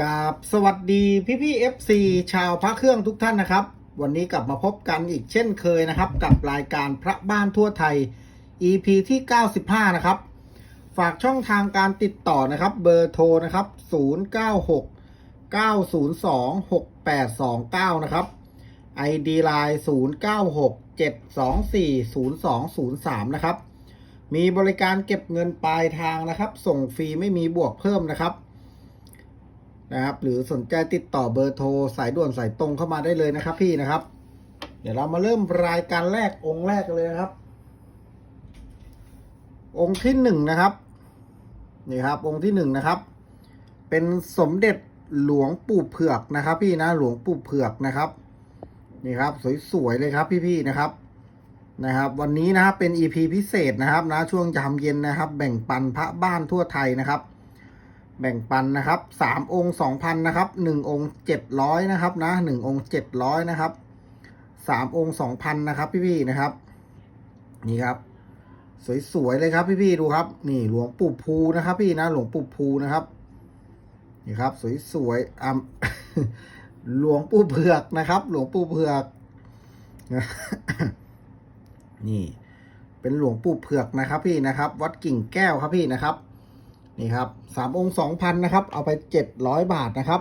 กราบสวัสดีพี่พี่ๆ FC ชาวพระเครื่องทุกท่านนะครับ วันนี้กลับมาพบกันอีกเช่นเคยนะครับ กับรายการพระบ้านทั่วไทย EP ที่ 95 นะครับ ฝากช่องทางการติดต่อนะครับ เบอร์โทรนะครับ 096 902 6829 นะครับ ID Line 096 724 0203 นะครับ มีบริการเก็บเงินปลายทางนะครับ ส่งฟรีไม่มีบวกเพิ่มนะครับ นะครับ หรือสนใจติดต่อเบอร์โทรสายด่วนสายตรงเข้ามาได้เลยนะครับ พี่นะครับ เดี๋ยวเรามาเริ่มรายการแรกองค์แรกกันเลยนะครับ องค์ที่หนึ่งนะครับนี่ครับ องค์ที่หนึ่งนะครับ เป็นสมเด็จหลวงปู่เผือกนะครับ พี่นะหลวงปู่เผือกนะครับนี่ครับ สวยๆเลยครับพี่ๆนะครับนะครับ วันนี้นะครับเป็น EP พิเศษนะครับนะช่วงยามเย็นนะครับ แบ่งปันพระบ้านทั่วไทยนะครับ แบ่งปันนะครับสามองค์สองพันนะครับหนึ่งองค์เจ็ดร้อยนะครับนะหนึ่งองค์เจ็ดร้อยนะครับสามองค์สองพันนะครับ พี่ๆนะครับ นี่ครับ สวยๆเลยครับพี่ๆดูครับ นี่หลวงปู่ภูนะครับ พี่นะหลวงปู่ภูนะครับนี่ครับ สวยๆอ่าหลวงปู่เผือกนะครับ หลวงปู่เผือกนี่ เป็นหลวงปู่เผือกนะครับ พี่นะครับ วัดกิ่งแก้วครับพี่นะครับ นี่ครับสามองค์สองพันนะครับ เอาไปเจ็ดร้อยบาทนะครับ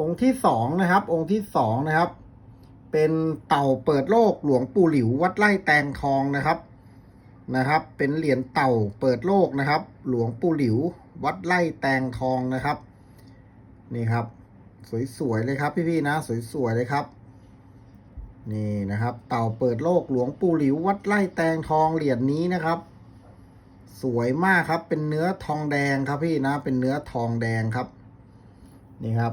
องค์ที่สองนะครับ องค์ที่สองนะครับ เป็นเต่าเปิดโลกหลวงปู่หลิววัดไร่แตงทองนะครับนะครับ เป็นเหรียญเต่าเปิดโลกนะครับ หลวงปู่หลิว วัดไร่แตงทองนะครับ นี่ครับ สวยๆเลยครับ พี่ๆนะ สวยๆเลยครับ นี่นะครับ เต่าเปิดโลกหลวงปู่หลิว วัดไร่แตงทองเหรียญนี้นะครับ สวยมากครับ เป็นเนื้อทองแดงครับพี่นะ เป็นเนื้อทองแดงครับ นี่ครับ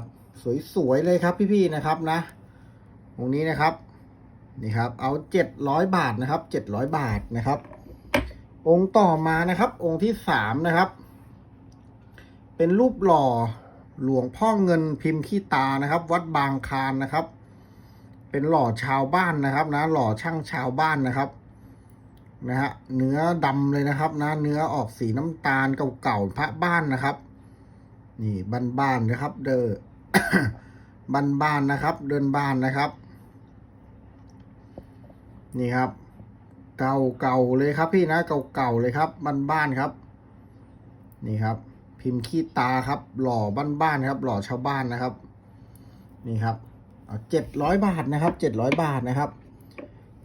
สวยๆเลยครับพี่ๆนะครับนะ ตรงนี้นะครับ นี่ครับ เอาเจ็ดร้อยบาทนะครับเจ็ดร้อยบาทนะครับ องค์ต่อมานะครับ องค์ที่สามนะครับ เป็นรูปหล่อหลวงพ่อเงินพิมพ์ขี้ตานะครับ วัดบางคานนะครับ เป็นหล่อชาวบ้านนะครับนะ หล่อช่างชาวบ้านนะครับ นะฮะเนื้อดำเลยนะครับ นะ เนื้อออกสีน้ำตาลเก่าๆพระบ้านนะครับ นี่บ้านๆนะครับ เดอบ้านๆนะครับ เดินบ้านนะครับ นี่ครับ เก่าๆเลยครับพี่นะเก่าๆเลยครับบ้านๆครับ นี่ครับ พิมพ์ขี้ตาครับ หล่อบ้านๆครับ หล่อชาวบ้านนะครับ นี่ครับเจ็ดร้อยบาทนะครับเจ็ดร้อยบาทนะครับ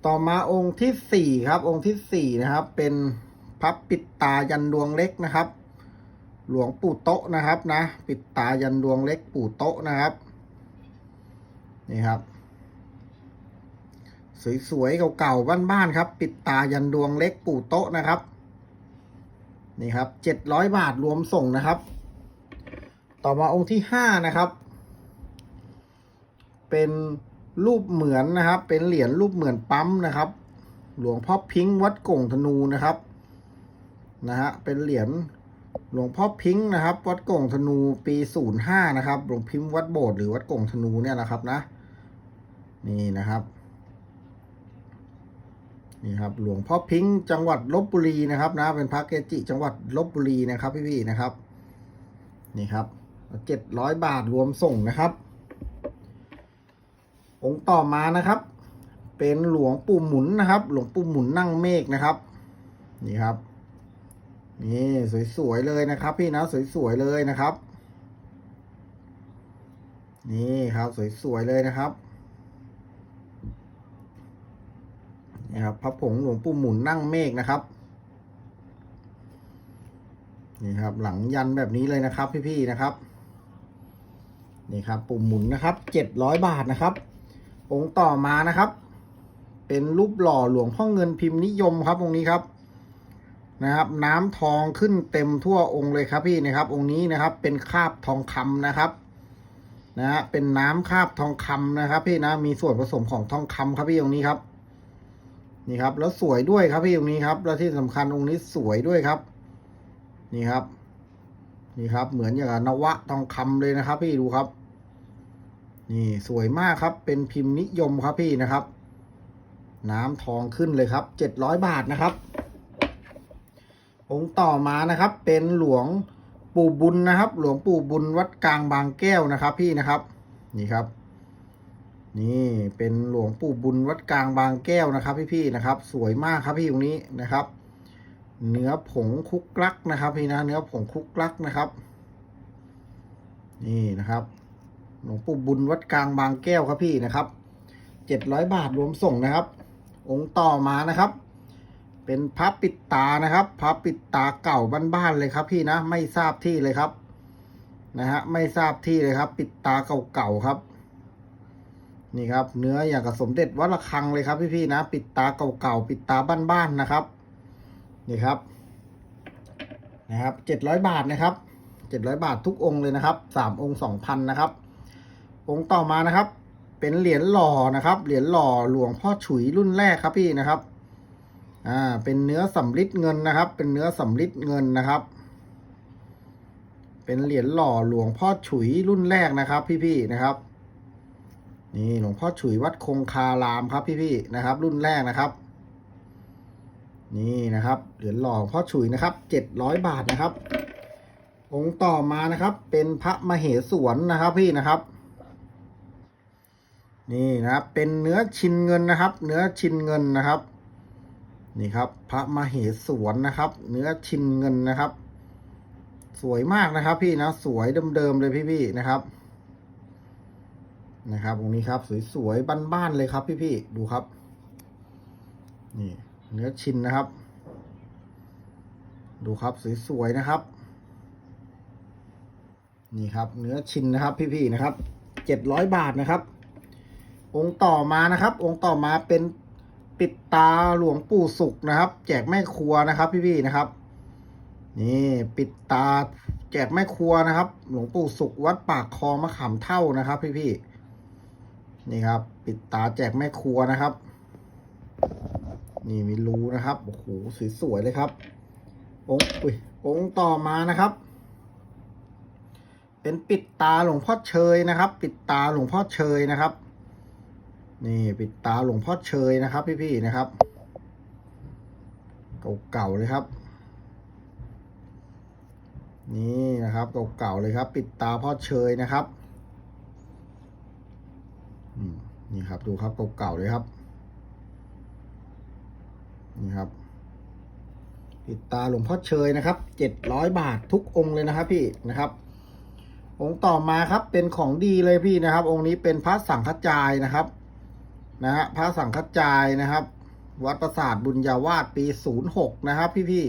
ต่อมาองค์ที่สี่ครับ องค์ที่สี่นะครับ เป็นพับปิดตายันดวงเล็กนะครับ หลวงปู่โตะนะครับนะ ปิดตายันดวงเล็กปู่โตะนะครับ นี่ครับ สวยๆเก่าๆบ้านๆครับ ปิดตายันดวงเล็กปู่โตะนะครับ นี่ครับเจ็ดร้อยบาทรวมส่งนะครับ ต่อมาองค์ที่ห้านะครับ เป็น รูปเหมือนนะครับ เป็นเหรียญรูปเหมือนปั๊มนะครับ หลวงพ่อพิงค์วัดก่งธนูนะครับนะฮะเป็นเหรียญหลวงพ่อพิงค์นะครับ วัดก่งธนูปีศูนย์ห้านะครับหลวงพิมพ์วัดโบสถ์หรือวัดก่งธนูเนี่ยนะครับนะ นี่นะครับนี่ครับหลวงพ่อพิงค์จังหวัดลบบุรีนะครับนะเป็นพระเกจิจังหวัดลบบุรีนะครับพี่ๆนะครับ นี่ครับเจ็ดร้อยบาทรวมส่งนะครับ องค์ต่อมานะครับ เป็นหลวงปู่หมุนนะครับ หลวงปู่หมุนนั่งเมฆนะครับ นี่ครับ นี่สวยๆเลยนะครับ พี่นะสวยๆเลยนะครับ นี่ครับสวยๆเลยนะครับนี่ครับพระผงหลวงปู่หมุนนั่งเมฆนะครับนี่ครับ หลังยันแบบนี้เลยนะครับ พี่ๆนะครับ นี่ครับ ปุ่มหมุนนะครับเจ็ดร้อยบาทนะครับ องค์ต่อมานะครับ เป็นรูปหล่อหลวงพ่อเงินพิมพ์นิยมครับองค์นี้ครับนะครับ น้ำทองขึ้นเต็มทั่วองค์เลยครับพี่นะครับ องค์นี้นะครับ เป็นคาบทองคำนะครับนะฮะเป็นน้ำคาบทองคำนะครับ พี่นะมีส่วนผสมของทองคำครับพี่องค์นี้ครับ นี่ครับ แล้วสวยด้วยครับพี่องค์นี้ครับ แล้วที่สำคัญองค์นี้สวยด้วยครับ นี่ครับ นี่ครับ เหมือนอย่างนวะทองคำเลยนะครับ พี่ดูครับ นี่สวยมากครับ เป็นพิมพ์นิยมครับพี่นะครับ น้ำทองขึ้นเลยครับเจ็ดร้อยบาทนะครับ องค์ต่อมานะครับ เป็นหลวงปู่บุญนะครับ หลวงปู่บุญวัดกลางบางแก้วนะครับ พี่นะครับ นี่ครับ นี่เป็นหลวงปู่บุญวัดกลางบางแก้วนะครับ พี่ๆนะครับ สวยมากครับพี่ตรงนี้นะครับ เนื้อผงคุกลักนะครับ พี่นะ เนื้อผงคุกลักนะครับ นี่นะครับ หลวงปู่บุญวัดกลางบางแก้วครับพี่นะครับเจ็ดร้อยบาทรวมส่งนะครับ องค์ต่อมานะครับ เป็นพระปิดตานะครับพระปิดตาเก่าบ้านๆเลยครับพี่นะ ไม่ทราบที่เลยครับนะฮะไม่ทราบที่เลยครับ ปิดตาเก่าๆครับ นี่ครับ เนื้ออย่างกับสมเด็จวัดระฆังเลยครับ พี่ๆนะ ปิดตาเก่าๆปิดตาบ้านๆนะครับ นี่ครับนะครับเจ็ดร้อยบาทนะครับเจ็ดร้อยบาททุกองค์เลยนะครับสามองค์สองพันนะครับ องค์ต่อมานะครับ เป็นเหรียญหล่อนะครับ เหรียญหล่อหลวงพ่อฉุยรุ่นแรกครับพี่นะครับ อ่า เป็นเนื้อสำริดเงินนะครับ เป็นเนื้อสำริดเงินนะครับ เป็นเหรียญหล่อหลวงพ่อฉุยรุ่นแรกนะครับ พี่ๆนะครับ นี่หลวงพ่อฉุยวัดคงคารามครับ พี่ๆนะครับ รุ่นแรกนะครับ นี่นะครับ เหรียญหล่อหลวงพ่อฉุยนะครับเจ็ดร้อยบาทนะครับองค์ต่อมานะครับ เป็นพระมเหสวนนะครับพี่นะครับ นี่นะครับเป็นเนื้อชินเงินนะครับ เนื้อชินเงินนะครับ นี่ครับ พระมเหสวนนะครับ เนื้อชินเงินนะครับ สวยมากนะครับ พี่นะสวยเดิมๆเลยพี่ๆนะครับ นะครับองค์นี้ครับสวยๆบ้านๆเลยครับ พี่ๆดูครับ นี่เนื้อชินนะครับ ดูครับสวยๆนะครับ นี่ครับ เนื้อชินนะครับ พี่ๆนะครับเจ็ดร้อยบาทนะครับ องค์ต่อมานะครับ องค์ต่อมาเป็นปิดตาหลวงปู่สุขนะครับ แจกแม่ครัวนะครับ พี่ๆนะครับ นี่ปิดตาแจกแม่ครัวนะครับ หลวงปู่สุขวัดปากคลองมะขามเท่านะครับ พี่ๆนี่ครับ ปิดตาแจกแม่ครัวนะครับ นี่มีรูนะครับโอ้โหสวยๆเลยครับ องค์อุ้ยองค์ต่อมานะครับเป็นปิดตาหลวงพ่อเชยนะครับ ปิดตาหลวงพ่อเชยนะครับ นี่ปิดตาหลวงพ่อเชยนะครับ พี่ๆนะครับ เก่าๆเลยครับ นี่นะครับเก่าๆเลยครับ ปิดตาพ่อเชยนะครับนี่ครับดูครับเก่าๆเลยครับ นี่ครับ ปิดตาหลวงพ่อเชยนะครับเจ็ดร้อยบาททุกองค์เลยนะครับ พี่นะครับองค์ต่อมาครับเป็นของดีเลยพี่นะครับ องค์นี้เป็นพระสังฆจายนะครับ นะฮะพระสังฆจายนะครับ วัดประสาทบุญญาวาสปีศูนย์หกนะครับ พี่พี่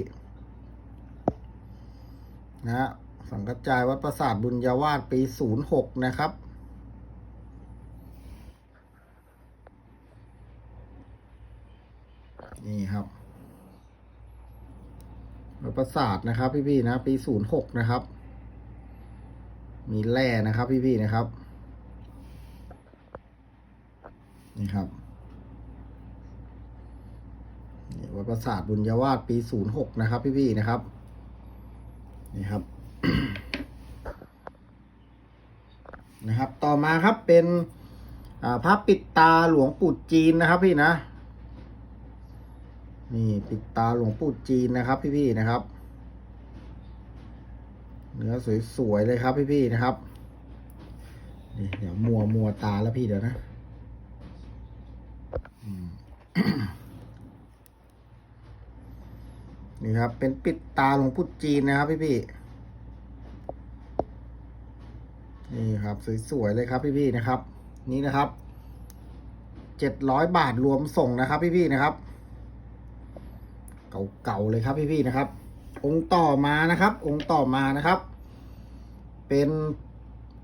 นะฮะสังฆจายวัดประสาทบุญญาวาสปีศูนย์หกนะครับนี่ครับวัดประสาทนะครับ พี่พี่ๆนะ ปีศูนย์หกนะครับ มีแร่นะครับ พี่พี่ๆนะครับ นี่ครับวัดประสาทบุญญาวาสปีศูนย์หกนะครับพี่พี่ๆนะครับ นี่ครับ นะครับ ต่อมาครับเป็นอ่าพระปิดตาหลวงปู่จีนนะครับ พี่นะ นี่ปิดตาหลวงปู่จีนนะครับ พี่พี่ๆนะครับ เนื้อสวยๆเลยครับพี่พี่ๆนะครับนี่เดี๋ยวมัวมัวตาแล้วพี่เดี๋ยวนะอืม นี่ครับ เป็นปิดตาหลวงปู่จีนนะครับพี่พี่นี่ครับ สวยๆเลยครับพี่พี่นะครับ นี่นะครับเจ็ดร้อยบาทรวมส่งนะครับ พี่พี่นะครับ เก่าๆเลยครับพี่ๆนะครับ องค์ต่อมานะครับ องค์ต่อมานะครับ เป็น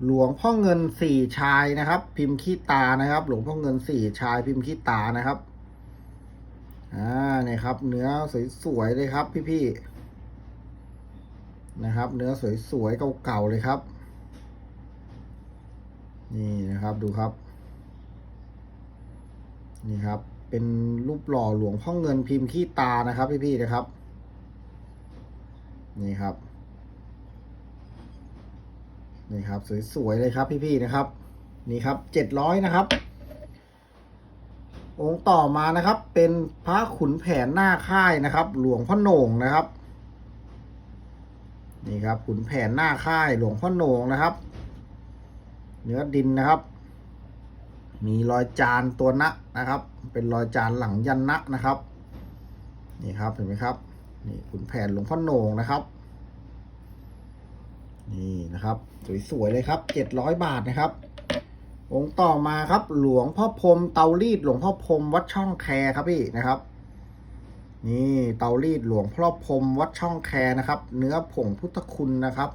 หลวงพ่อเงินสี่ชายนะครับ พิมพ์ขี้ตานะครับ หลวงพ่อเงินสี่ชายพิมพ์ขี้ตานะครับ อ่าเนี่ยครับ เนื้อสวยๆเลยครับ พี่ๆนะครับ เนื้อสวยๆเก่าๆเลยครับ นี่นะครับดูครับ นี่ครับ เป็นรูปหล่อหลวงพ่อเงินพิมพ์ขี้ตานะครับ พี่ๆนะครับ นี่ครับนี่ครับ สวยๆเลยครับ พี่ๆนะครับ นี่ครับเจ็ดร้อยนะครับ องค์ต่อมานะครับ เป็นพระขุนแผนหน้าค่ายนะครับ หลวงพ่อโหน่งนะครับ นี่ครับ ขุนแผนหน้าค่ายหลวงพ่อโหนงนะครับ เนื้อดินนะครับ มีรอยจานตัวนะนะครับ เป็นรอยจานหลังยันนะนะครับ นี่ครับเห็นไหมครับ นี่ขุนแผนหลวงพ่อโหนงนะครับ นี่นะครับ สวยๆเลยครับเจ็ดร้อยบาทนะครับ องค์ต่อมาครับ หลวงพ่อพรมเตารีดหลวงพ่อพรมวัดช่องแคครับพี่นะครับ นี่เตารีดหลวงพ่อพรมวัดช่องแคนะครับ เนื้อผงพุทธคุณนะครับ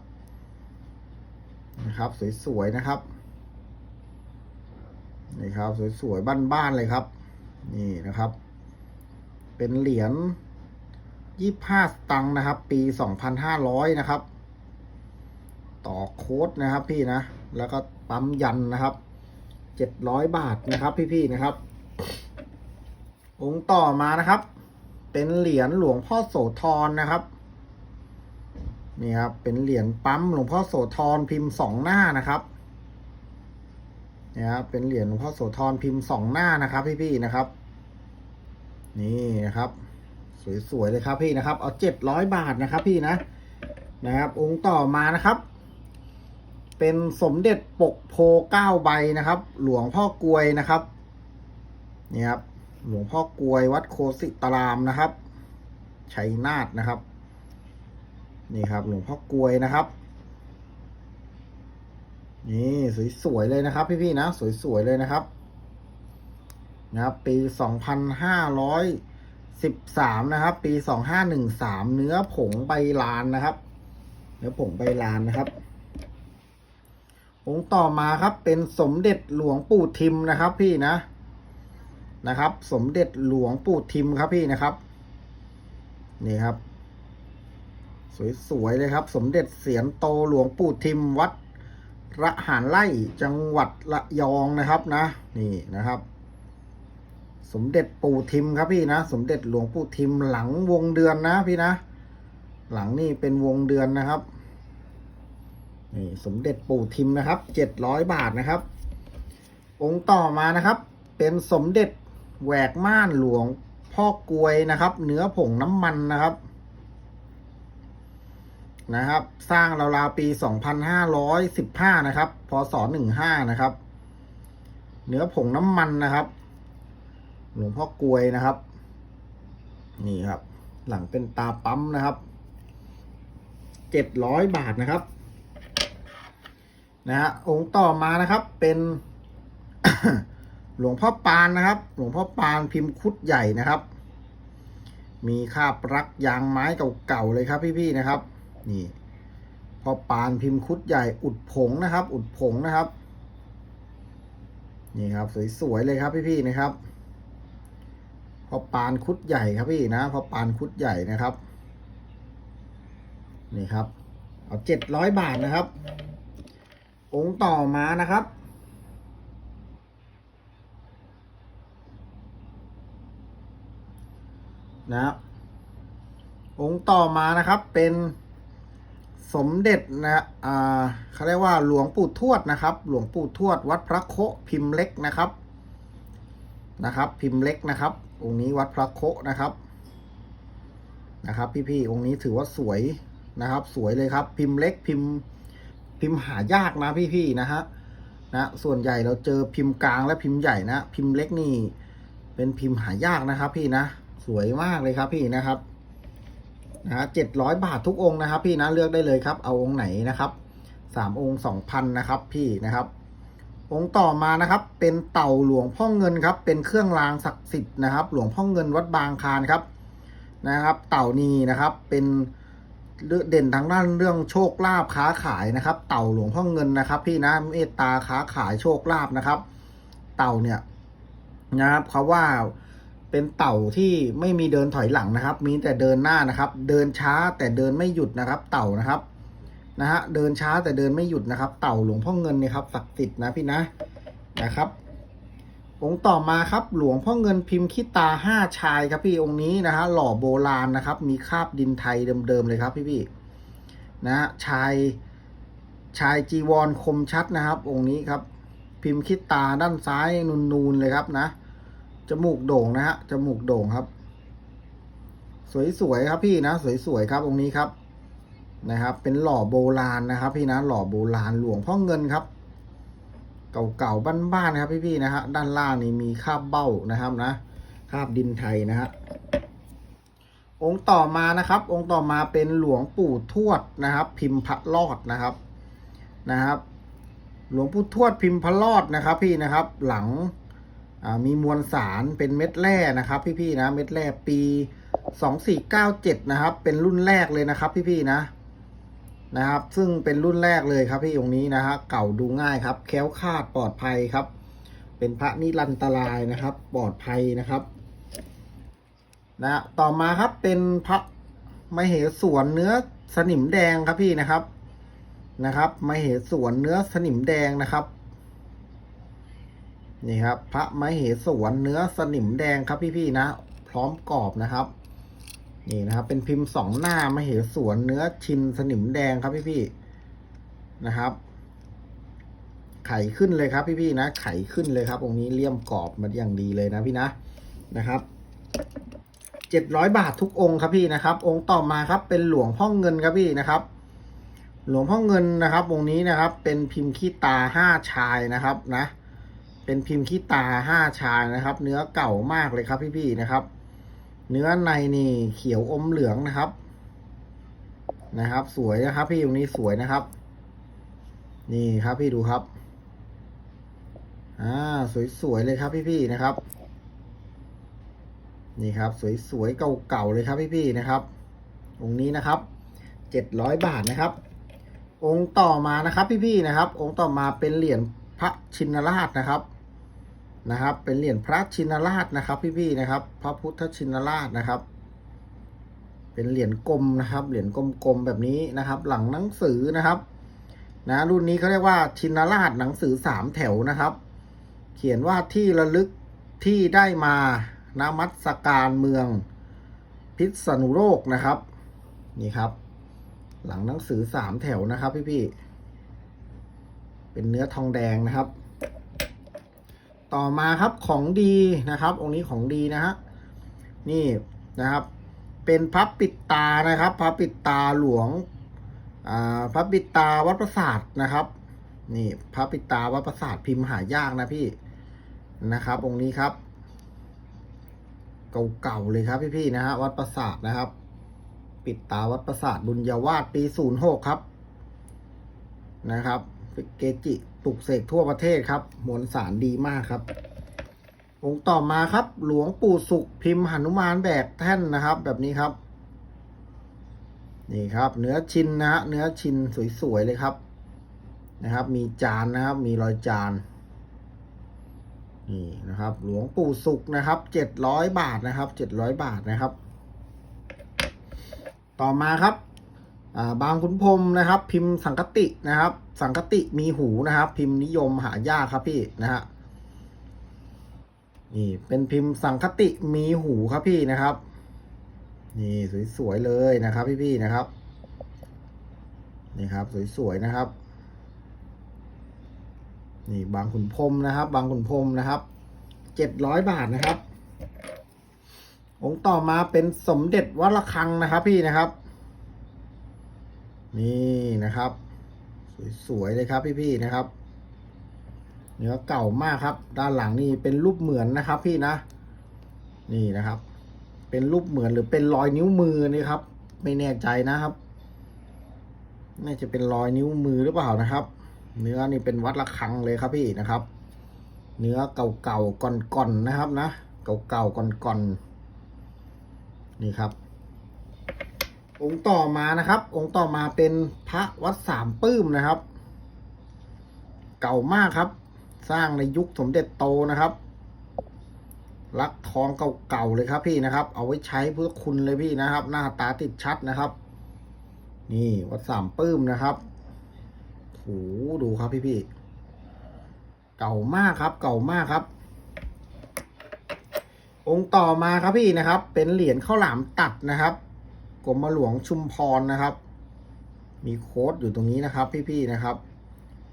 นะครับ สวยๆนะครับนี่ครับ สวยๆบ้านๆเลยครับ นี่นะครับ เป็นเหรียญยี่ห้าสตังค์นะครับ ปีสองพันห้าร้อยนะครับ ต่อโค้ดนะครับพี่นะ แล้วก็ปั๊มยันนะครับ เจ็ดร้อยบาทนะครับ พี่ๆนะครับ องค์ต่อมานะครับ เป็นเหรียญหลวงพ่อโสธรนะครับนี่ครับ เป็นเหรียญปั๊มหลวงพ่อโสธรพิมพ์สองหน้านะครับนี่ครับเป็นเหรียญหลวงพ่อโสธรพิมพ์สองหน้านะครับ พี่ๆนะครับ นี่นะครับ สวยๆเลยครับพี่นะครับ เอาเจ็ดร้อยบาทนะครับ พี่นะนะครับ องค์ต่อมานะครับ เป็นสมเด็จปกโพเก้าใบนะครับ หลวงพ่อกลวยนะครับนี่ครับหลวงพ่อกลวยวัดโคสิตารามนะครับชัยนาทนะครับ นี่ครับ หลวงพ่อกลวยนะครับ นี่สวยๆเลยนะครับ พี่ๆนะ สวยๆเลยนะครับนะครับปีสองพันห้าร้อยสิบสามนะครับ ปีสองห้าหนึ่งสามเนื้อผงใบลานนะครับ เนื้อผงใบลานนะครับ องค์ต่อมาครับเป็นสมเด็จหลวงปู่ทิมนะครับ พี่นะนะครับ สมเด็จหลวงปู่ทิมครับพี่นะครับ นี่ครับ สวยๆเลยครับ สมเด็จเสียนโตหลวงปู่ทิมวัดระหารไล่จังหวัดระยองนะครับนะ นี่นะครับ สมเด็จปู่ทิมครับพี่นะ สมเด็จหลวงปู่ทิมหลังวงเดือนนะพี่นะ หลังนี่เป็นวงเดือนนะครับ นี่สมเด็จปู่ทิมนะครับเจ็ดร้อยบาทนะครับ องค์ต่อมานะครับ เป็นสมเด็จแหวกม่านหลวงพ่อกลวยนะครับ เนื้อผงน้ำมันนะครับนะครับ สร้างราวๆปีสองพันห้าร้อยสิบห้านะครับ พศหนึ่งห้านะครับ เนื้อผงน้ำมันนะครับ หลวงพ่อกลวยนะครับ นี่ครับ หลังเป็นตาปั๊มนะครับเจ็ดร้อยบาทนะครับ นะฮะองค์ต่อมานะครับเป็นหลวงพ่อปานนะครับ หลวงพ่อปานพิมพ์คุดใหญ่นะครับ มีคาบรักยางไม้เก่าๆเลยครับพี่ๆนะครับ นี่พ่อปานพิมพ์คุดใหญ่อุดผงนะครับ อุดผงนะครับ นี่ครับสวยๆเลยครับพี่ๆนะครับพ่อปานคุดใหญ่ครับพี่นะพ่อปานคุดใหญ่นะครับ นี่ครับ เอาเจ็ดร้อยบาทนะครับ องค์ต่อมานะครับ นะ องค์ต่อมานะครับเป็นสมเด็จนะอ่าเขาเรียกว่าหลวงปู่ทวดนะครับ หลวงปู่ทวด วัดพระโคพิมพ์เล็กนะครับ นะครับ พิมพ์เล็กนะครับ องค์นี้วัดพระโคนะครับ นะครับ พี่ๆองค์นี้ถือว่าสวยนะครับ สวยเลยครับ พิมพ์เล็กพิมพ์ พิมพ์หายากนะพี่ๆนะฮะนะส่วนใหญ่เราเจอพิมพ์กลางและพิมพ์ใหญ่นะ พิมพ์เล็กนี่ เป็นพิมพ์หายากนะครับ พี่นะ สวยมากเลยครับพี่นะครับนะเจ็ดร้อยบาททุกองค์นะครับ พี่นะเลือกได้เลยครับ เอาองค์ไหนนะครับสามองค์สองพันนะครับ พี่นะครับ องค์ต่อมานะครับ เป็นเต่าหลวงพ่อเงินครับ เป็นเครื่องรางศักดิ์สิทธิ์นะครับ หลวงพ่อเงินวัดบางคานครับนะครับ เต่านีนะครับ เป็น เด่นทางด้านเรื่องโชคลาภค้าขายนะครับ เต่าหลวงพ่อเงินนะครับ พี่นะเมตตาค้าขายโชคลาภนะครับ เต่าเนี่ยนะครับเขาว่าเป็นเต่าที่ไม่มีเดินถอยหลังนะครับ มีแต่เดินหน้านะครับ เดินช้าแต่เดินไม่หยุดนะครับ เต่านะครับนะฮะเดินช้าแต่เดินไม่หยุดนะครับ เต่าหลวงพ่อเงินเนี่ยครับศักดิ์สิทธิ์นะพี่นะนะครับ องค์ต่อมาครับหลวงพ่อเงินพิมพ์ขี้ตาห้าชายครับพี่องค์นี้นะฮะหล่อโบราณนะครับ มีคราบดินไทยเดิมๆเลยครับพี่พี่ๆนะฮะชายชายจีวรคมชัดนะครับ องค์นี้ครับ พิมพ์คิตาด้านซ้ายนูนๆเลยครับนะจมูกโด่งนะฮะจมูกโด่งครับ สวยๆครับพี่นะ สวยๆครับองค์นี้ครับนะครับ เป็นหล่อโบราณนะครับ พี่นะหล่อโบราณหลวงพ่อเงินครับ เก่าๆบ้านๆนะครับพี่ๆนะฮะด้านล่างนี่มีคาบเบ้านะครับนะคาบดินไทยนะฮะองค์ต่อมานะครับ องค์ต่อมาเป็นหลวงปู่ทวดนะครับ พิมพ์พระรอดนะครับนะครับ หลวงปู่ทวดพิมพ์พระรอดนะครับ พี่นะครับหลังมีมวลสารเป็นเม็ดแร่นะครับ พี่ๆนะเม็ดแร่ปีสองสี่เก้าเจ็ดนะครับ เป็นรุ่นแรกเลยนะครับ พี่ๆนะ นะครับ ซึ่งเป็นรุ่นแรกเลยครับพี่องค์นี้นะฮะเก่าดูง่ายครับ แคล้วคาดปลอดภัยครับ เป็นพระนิรันตรายนะครับ ปลอดภัยนะครับนะต่อมาครับเป็นพระมเหสวนเนื้อสนิมแดงครับพี่นะครับนะครับมเหสวนเนื้อสนิมแดงนะครับนี่ครับ พระมเหสวนเนื้อสนิมแดงครับพี่ๆนะ พร้อมกรอบนะครับ นี่นะครับ เป็นพิมพ์สองหน้ามาเหสวนเนื้อชินสนิมแดงครับพี่พี่นะครับ ไข่ขึ้นเลยครับพี่พี่นะ ไข่ขึ้นเลยครับองค์นี้เลี่ยมกรอบมาอย่างดีเลยนะพี่นะนะครับเจ็ดร้อยบาททุกองค์ครับพี่นะครับ องค์ต่อมาครับ เป็นหลวงพ่อเงินครับพี่นะครับ หลวงพ่อเงินนะครับองค์นี้นะครับ เป็นพิมพ์ขี้ตาห้าชายนะครับนะ เป็นพิมพ์ขี้ตาห้าชายนะครับ เนื้อเก่ามากเลยครับพี่พี่นะครับ เนื้อในนี่เขียวอมเหลืองนะครับ นะครับ สวยนะครับ พี่ตรงนี้สวยนะครับ นี่ครับพี่ดูครับ อ่า สวยๆเลยครับพี่ๆนะครับ นี่ครับ สวยๆเก่าๆเลยครับพี่ๆนะครับ องค์นี้นะครับเจ็ดร้อยบาทนะครับ องค์ต่อมานะครับ พี่ๆนะครับ องค์ต่อมาเป็นเหรียญพระชินราชนะครับ นะครับ เป็นเหรียญพระชินราชนะครับ พี่ๆนะครับ พระพุทธชินราชนะครับ เป็นเหรียญกลมนะครับ เหรียญกลมๆแบบนี้นะครับ หลังหนังสือนะครับ นะรุ่นนี้เขาเรียกว่าชินราชหนังสือสามแถวนะครับ เขียนว่าที่ระลึกที่ได้มานามัสการเมืองพิษณุโลกนะครับ นี่ครับ หลังหนังสือสามแถวนะครับพี่ๆเป็นเนื้อทองแดงนะครับ ต่อมาครับของดีนะครับ องค์นี้ของดีนะฮะนี่นะครับ เป็นพับปิดตานะครับพับปิดตาหลวงอ่าพับปิดตาวัดประสาทนะครับนี่พับปิดตาวัดประสาทพิมพ์หายากนะพี่นะครับ องค์นี้ครับ เก่าๆเลยครับพี่ๆนะฮะวัดประสาทนะครับ ปิดตาวัดประสาทบุญญาวาสปีศูนย์หกครับนะครับเกจิ ปลุกเสกทั่วประเทศครับมวลสารดีมากครับ องค์ต่อมาครับ หลวงปู่สุขพิมพ์หนุมานแบกแท่นนะครับ แบบนี้ครับ นี่ครับ เนื้อชินนะฮะเนื้อชินสวยๆเลยครับ นะครับ มีจานนะครับ มีรอยจานนี่นะครับ หลวงปู่สุขนะครับเจ็ดร้อยบาทนะครับเจ็ดร้อยบาทนะครับ ต่อมาครับ บางขุนพรมนะครับ พิมพ์สังกตินะครับ สังกติมีหูนะครับ พิมพ์นิยมหายากครับพี่นะฮะนี่เป็นพิมพ์สังคติมีหูครับพี่นะครับ นี่สวยๆเลยนะครับพี่ๆนะครับนี่ครับสวยๆนะครับ นี่บางขุนพรมนะครับ บางขุนพรมนะครับเจ็ดร้อยบาทนะครับ องค์ต่อมาเป็นสมเด็จวัดระฆังนะครับพี่นะครับ นี่นะครับ สวยๆเลยครับพี่ๆนะครับเนื้อเก่ามากครับ ด้านหลังนี่เป็นรูปเหมือนนะครับ พี่นะ นี่นะครับ เป็นรูปเหมือนหรือเป็นรอยนิ้วมือนี่ครับ ไม่แน่ใจนะครับน่าจะเป็นรอยนิ้วมือหรือเปล่านะครับ เนื้อนี่เป็นวัดระฆังเลยครับพี่นะครับ เนื้อเก่าๆก่อนๆนะครับนะเก่าๆก่อนๆนี่ครับ องค์ต่อมานะครับ องค์ต่อมาเป็นพระวัดสามปื้มนะครับ เก่ามากครับ สร้างในยุคสมเด็จโตนะครับลักทองเก่าๆเลยครับพี่นะครับ เอาไว้ใช้เพื่อคุณเลยพี่นะครับ หน้าตาติดชัดนะครับ นี่วัดสามปื้มนะครับโหดูครับพี่พี่เก่ามากครับ เก่ามากครับ องค์ต่อมาครับพี่นะครับ เป็นเหรียญข้าวหลามตัดนะครับ กรมหลวงชุมพรนะครับ มีโค้ดอยู่ตรงนี้นะครับ พี่ๆนะครับ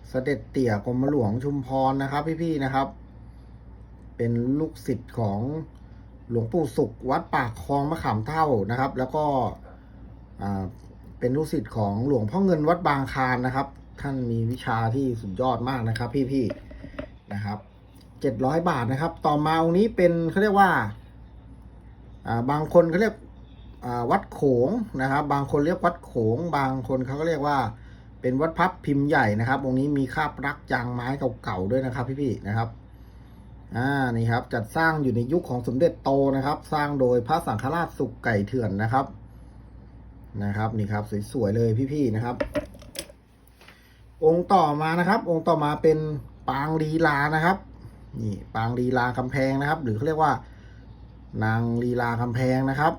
เสด็จเตี่ยกรมหลวงชุมพรนะครับ พี่ๆนะครับ เป็นลูกศิษย์ของหลวงปู่สุขวัดปากคลองมะขามเท่านะครับ แล้วก็เป็นลูกศิษย์ของหลวงพ่อเงินวัดบางคานนะครับ ท่านมีวิชาที่สุดยอดมากนะครับ พี่ๆนะครับเจ็ดร้อยบาทนะครับ ต่อมาองค์นี้เป็นเขาเรียกว่า บางคนเขาเรียก วัดโขงนะครับ บางคนเรียกวัดโขง บางคนเขาก็เรียกว่า เป็นวัดพับพิมพ์ใหญ่นะครับองค์นี้มีคาบรักจางไม้เก่าๆด้วยนะครับ พี่ๆนะครับอ่านี่ครับจัดสร้างอยู่ในยุคของสมเด็จโตนะครับ สร้างโดยพระสังฆราชสุกไก่เถื่อนนะครับนะครับนี่ครับสวยๆเลยพี่ๆนะครับ องค์ต่อมานะครับ องค์ต่อมาเป็นปางลีลานะครับนี่ปางลีลาคำแพงนะครับ หรือเขาเรียกว่า นางลีลาคำแพงนะครับ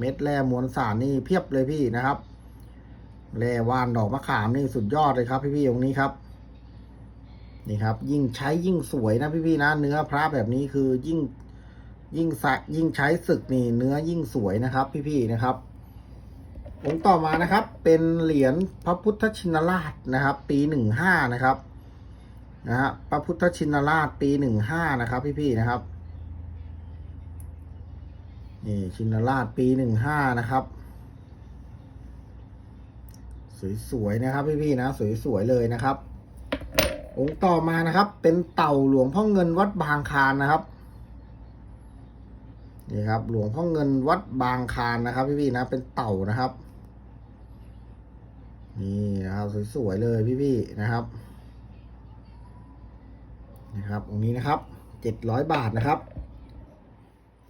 เม็ดแร่มวลสารนี่เพียบเลยพี่นะครับแร่ว่านดอกมะขามนี่สุดยอดเลยครับ พี่ๆองนี้ครับนี่ครับ ยิ่งใช้ยิ่งสวยนะพี่ๆนะ เนื้อพระแบบนี้คือยิ่งยิ่งสะยิ่งใช้ศึกนี่เนื้อยิ่งสวยนะครับ พี่ๆนะครับองค์ต่อมานะครับ เป็นเหรียญพระพุทธชินราชนะครับ ปีหนึ่งห้านะครับนะฮะพระพุทธชินราชปีหนึ่งห้านะครับ พี่ๆนะครับ นี่ชินราชปีหนึ่งห้านะครับ สวยๆนะครับพี่ๆนะ สวยๆเลยนะครับ องค์ต่อมานะครับ เป็นเต่าหลวงพ่อเงินวัดบางคานนะครับนี่ครับ หลวงพ่อเงินวัดบางคานนะครับ พี่ๆนะเป็นเต่านะครับ นี่นะครับสวยๆเลยพี่ๆนะครับนะครับองค์นี้นะครับเจ็ดร้อยบาทนะครับ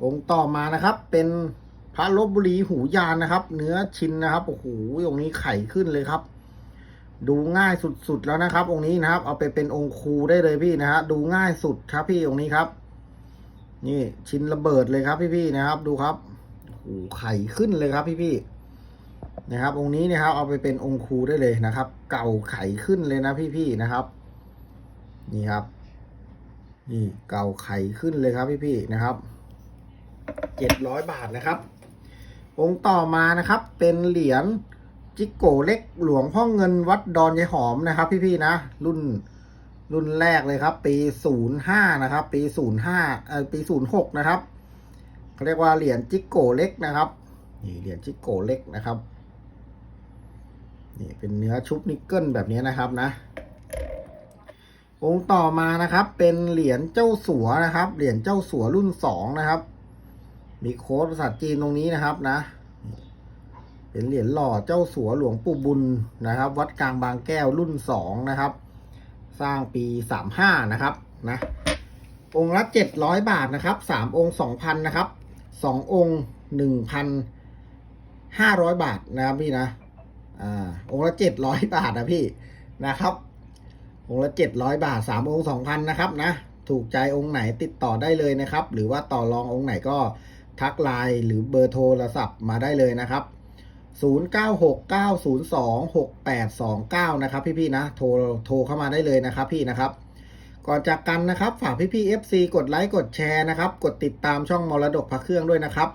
องค์ต่อมานะครับ เป็นพระลบบุรีหูยานนะครับ เนื้อชิ้นนะครับโอ้โหองค์นี้ไข่ขึ้นเลยครับ ดูง่ายสุดๆแล้วนะครับ องค์นี้นะครับ เอาไปเป็นองค์ครูได้เลยพี่นะฮะดูง่ายสุดครับพี่องค์นี้ครับ นี่ชิ้นระเบิดเลยครับพี่ๆนะครับ ดูครับโอ้หไข่ขึ้นเลยครับพี่ๆนะครับ องค์นี้นะครับ เอาไปเป็นองค์ครูได้เลยนะครับ เก่าไข่ขึ้นเลยนะพี่ๆนะครับ นี่ครับนี่เก่าไข่ขึ้นเลยครับพี่ๆนะครับ เจ็ดร้อยบาทนะครับ องค์ต่อมานะครับ เป็นเหรียญจิกโกเล็กหลวงพ่อเงินวัดดอนยายหอมนะครับ พี่ๆนะ รุ่นรุ่นแรกเลยครับ ปีศูนย์ห้านะครับ ปีศูนย์ห้าเอ่อปีศูนย์หกนะครับเขาเรียกว่าเหรียญจิกโกเล็กนะครับนี่เหรียญจิกโกเล็กนะครับนี่เป็นเนื้อชุบนิกเกิลแบบนี้นะครับนะ องค์ต่อมานะครับ เป็นเหรียญเจ้าสัวนะครับ เหรียญเจ้าสัวรุ่นสองนะครับ มีโค้ดภาษาจีนตรงนี้นะครับนะ เป็นเหรียญหล่อเจ้าสัวหลวงปู่บุญนะครับ วัดกลางบางแก้วรุ่นสองนะครับ สร้างปีสามห้านะครับนะ องค์ละเจ็ดร้อยบาทนะครับสามองค์สองพันนะครับสององค์หนึ่งพันห้าร้อยบาทนะครับพี่นะอ่าองค์ละเจ็ดร้อยบาทนะพี่นะครับ องค์ละเจ็ดร้อยบาทสามองค์สองพันนะครับนะถูกใจองค์ไหนติดต่อได้เลยนะครับ หรือว่าต่อรององค์ไหนก็ ทักไลน์หรือเบอร์โทรศัพท์มาได้เลยนะครับ 0969026829 นะครับพี่ๆนะ โทรโทรเข้ามาได้เลยนะครับพี่นะครับก่อนจากกันนะครับ ฝากพี่ๆ FC กดไลค์กดแชร์นะครับ กดติดตามช่องมรดกพระเครื่องด้วยนะครับ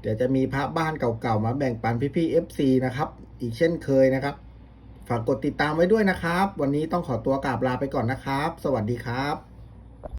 เดี๋ยวจะมีพระบ้านเก่าๆ มาแบ่งปันพี่ๆ FC นะครับ อีกเช่นเคยนะครับ ฝากกดติดตามไว้ด้วยนะครับ วันนี้ต้องขอตัวกราบลาไปก่อนนะครับ สวัสดีครับ